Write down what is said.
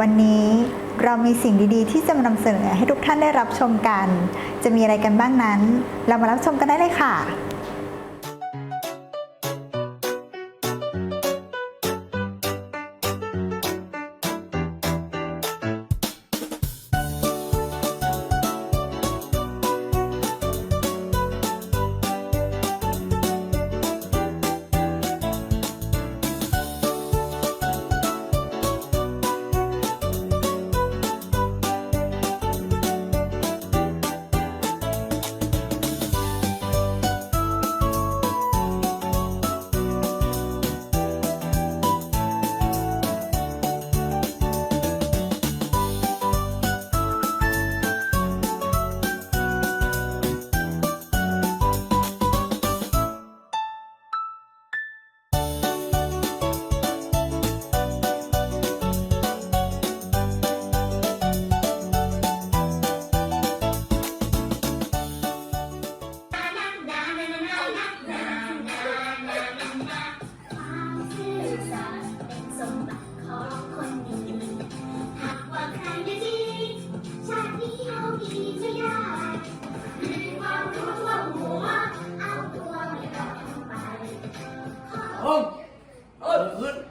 วันนี้เรามีสิ่งดีๆ ที่จะมานำเสนอให้ทุกท่านได้รับชมกัน จะมีอะไรกันบ้างนั้น เรามารับชมกันได้เลยค่ะ on, on, on.